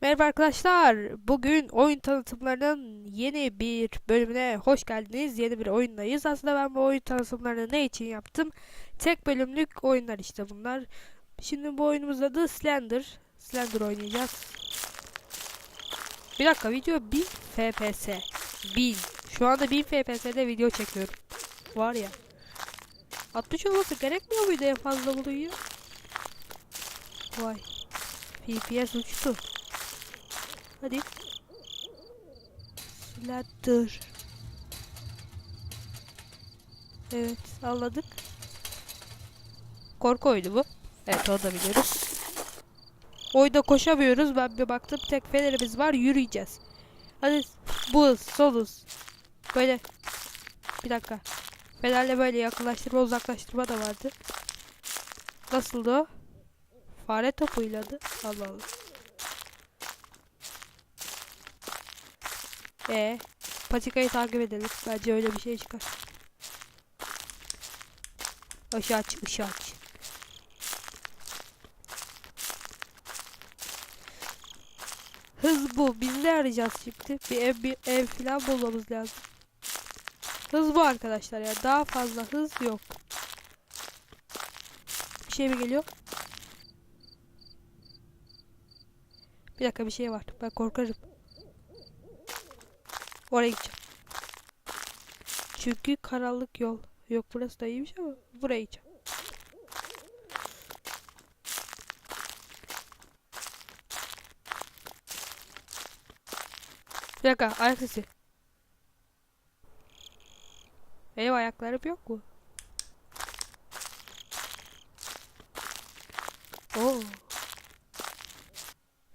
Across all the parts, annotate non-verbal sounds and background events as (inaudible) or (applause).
Merhaba arkadaşlar. Bugün oyun tanıtımlarının yeni bir bölümüne hoş geldiniz. Yeni bir oyundayız. Aslında ben bu oyun tanıtımlarını ne için yaptım? Tek bölümlük oyunlar işte bunlar. Şimdi bu oyunumuzun adı Slender. Slender oynayacağız. Bir dakika video 1000 FPS. 1000. Şu anda 1000 FPS'de video çekiyorum. Var ya. 60 olması gerekmiyor muydu en fazla bunu? Vay. FPS uçtu. Hadi. Slender. Evet anladık. Korku oyunu bu. Evet onu da biliyoruz. Oyunda koşamıyoruz. Ben bir baktım tek fenerimiz var yürüyeceğiz. Hadi bu hız sol hız. Böyle. Bir dakika. Fenerle böyle yakınlaştırma uzaklaştırma da vardı. Nasıldı o? Fare topuyladı. Allah Allah. E patikayı takip edelim. Bence öyle bir şey çıkar. Işığı aç, ışığı aç. Hız bu. Biz ne arayacağız şimdi? Bir ev, bir ev falan bulmamız lazım. Hız bu arkadaşlar ya. Daha fazla hız yok. Bir şey mi geliyor? Bir dakika bir şey var. Ben korkarım. Oraya gideceğim. Çünkü karanlık yol. Yok burası da iyiymiş ama buraya gideceğim. Bir dakika ayak sesi. Benim ayaklarım yok mu? Oo.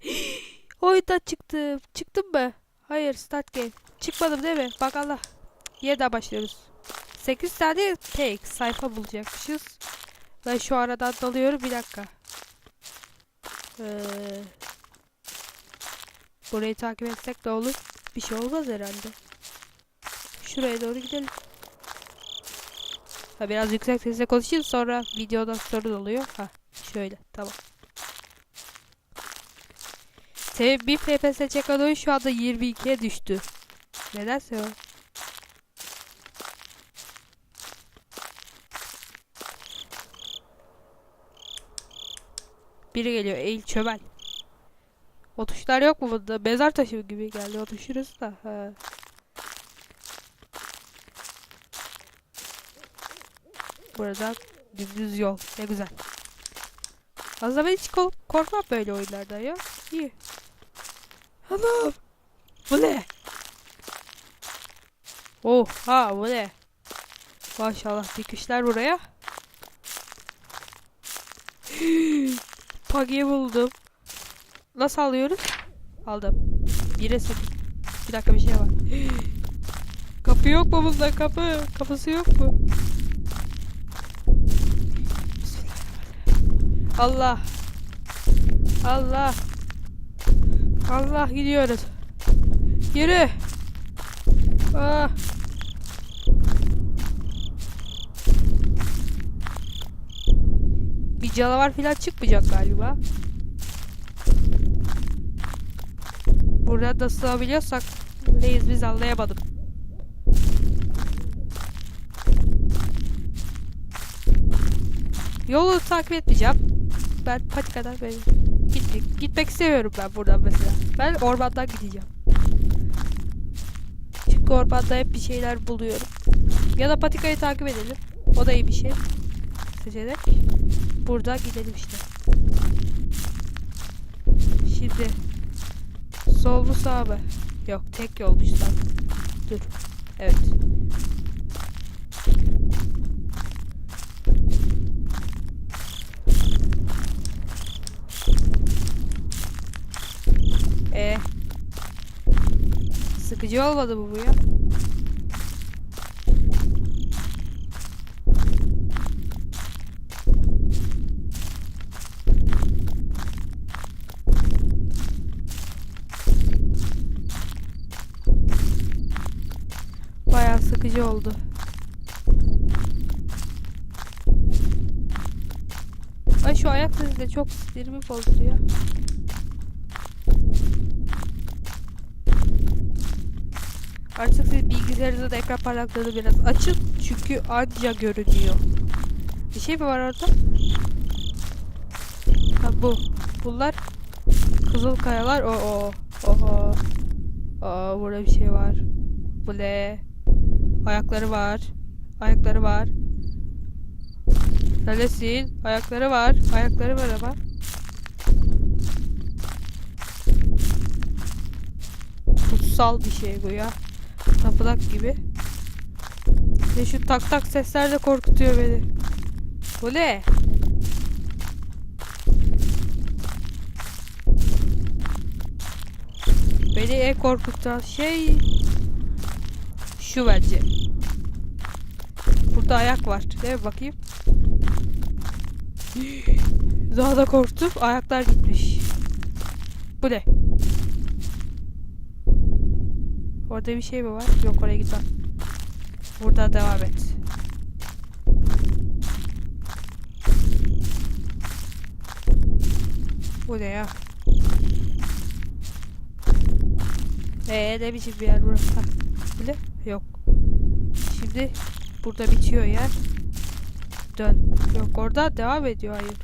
(gasps) Oyundan çıktım. Çıktım mı? Hayır start game. Çıkmadım değil mi? Bak Allah. Yeniden başlıyoruz. 8 tane tek sayfa bulacakmışız. Ben şu aradan dalıyorum. Bir dakika. Ee, burayı takip etsek de olur. Bir şey olmaz herhalde. Şuraya doğru gidelim. Ha, biraz yüksek sesle konuşayım sonra videodan sorun oluyor. Ha şöyle tamam. Senin bir FPS çeken şu anda 22'ye düştü. Nedense o. Biri geliyor eğil çömel. O tuşlar yok mu bunda? Mezar taşı gibi geldi o tuşuruz da. Ha. Burada dümdüz yol. Ne güzel. Aslında ben hiç ko- korkmam böyle oyunlardan ya. İyi. Anam. Bu ne? Oha bu ne? Maşallah dikişler buraya. (gasps) Pagi'yi buldum. Nasıl alıyoruz? Aldım. Bire sakın. Bir dakika bir şey var. (gasps) Kapı yok mu bunda kapı? Kapısı yok mu? Allah. Allah. Allah gidiyoruz. Yürü. Ah. Bir canavar falan çıkmayacak galiba. Burada da sığabiliyorsak neyiz biz anlayamadım. Yolu takip etmeyeceğim. Ben patikadan böyle gitmek, gitmek istemiyorum ben buradan mesela. Ben ormandan gideceğim. Çünkü ormanda hep bir şeyler buluyorum. Ya da patikayı takip edelim. O da iyi bir şey. Seçerek. Burada gidelim işte. Şimdi sol mu sağ mı? Yok tek yolmuş zaten. Dur. Evet. E. Sıkıcı olmadı mı bu ya? bayağı sıkıcı oldu. Ay şu ayak sesi de çok sinirimi bozduruyor. Artık siz bilgisayarınızda da ekran parlaklığını biraz açın çünkü anca görünüyor. Bir şey mi var orada? Ha bu. Bunlar kızıl kayalar. Oo. Oho. Aa burada bir şey var. Bu ne? Ayakları var. Ayakları var. Neresin? Ayakları var. Ayakları var ama. Kutsal bir şey bu ya. Tapınak gibi. Ve şu tak tak sesler de korkutuyor beni. Bu ne? Beni en korkutan şey şu bence. Burada ayak var. Değil mi? Bakayım. (gasps) Daha da korktum. Ayaklar gitmiş. Bu ne? Orada bir şey mi var? Yok oraya gitmem. Burada devam et. Bu ne ya? Eee ne biçim bir yer burası? Yok. Şimdi burada bitiyor yer. Dön. Yok orada devam ediyor hayır.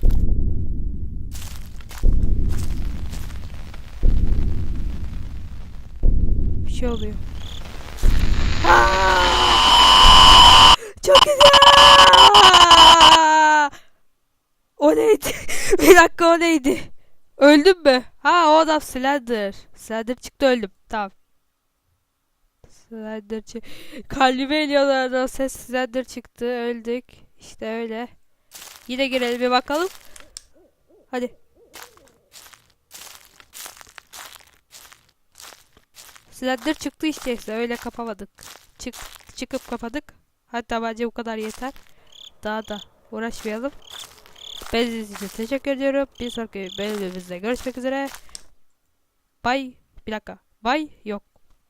Bir şey oluyor. Çok güzel. O neydi? (laughs) bir dakika o neydi? Öldüm mü? Ha o adam Slender. Slender çıktı öldüm. Tamam. Slender çı- Kalbime eliyorlardı o ses Slender çıktı öldük. İşte öyle. Yine girelim bir bakalım. Hadi. Slender çıktı işte öyle kapamadık. Çık çıkıp kapadık. Hatta bence bu kadar yeter. Daha da uğraşmayalım. Ben izlediğiniz için teşekkür ediyorum. Bir sonraki bölümümüzde görüşmek üzere. Bye. Bir dakika. Bye. Yok.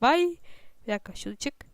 Bye. Bir dakika şunu çık.